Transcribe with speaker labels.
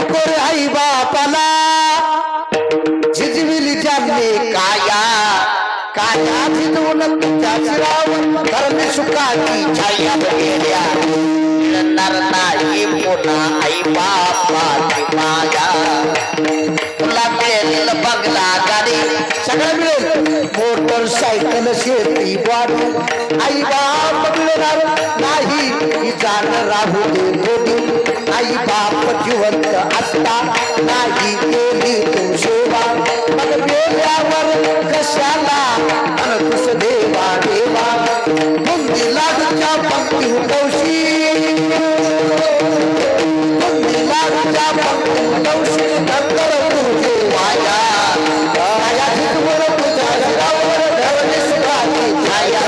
Speaker 1: रे आई बापाला झिजविली ज्यांनी काया काया झिजवून तुझ्या शिरावर धरली सुखाची छाया गेल्या मिळणार नाही पुन्हा आई बापाची माया तुला मिळेल बंगला गाडी सगळं मिळेल मोटरसायकल शेती वाढू आई बाप मिळणार नाही जाण राहू दे बाप जिवंत असता नाही केली तू सेवा. मग मेल्यावर कशाला अनकुस देवा देवा? बुंदीला तुझ्या भक्ती हुकवशी बुंदीला तुझ्या भक्ती हुकवशी नंतर तुझे माया माया तुझ्या घरावर धरणीस काही छाया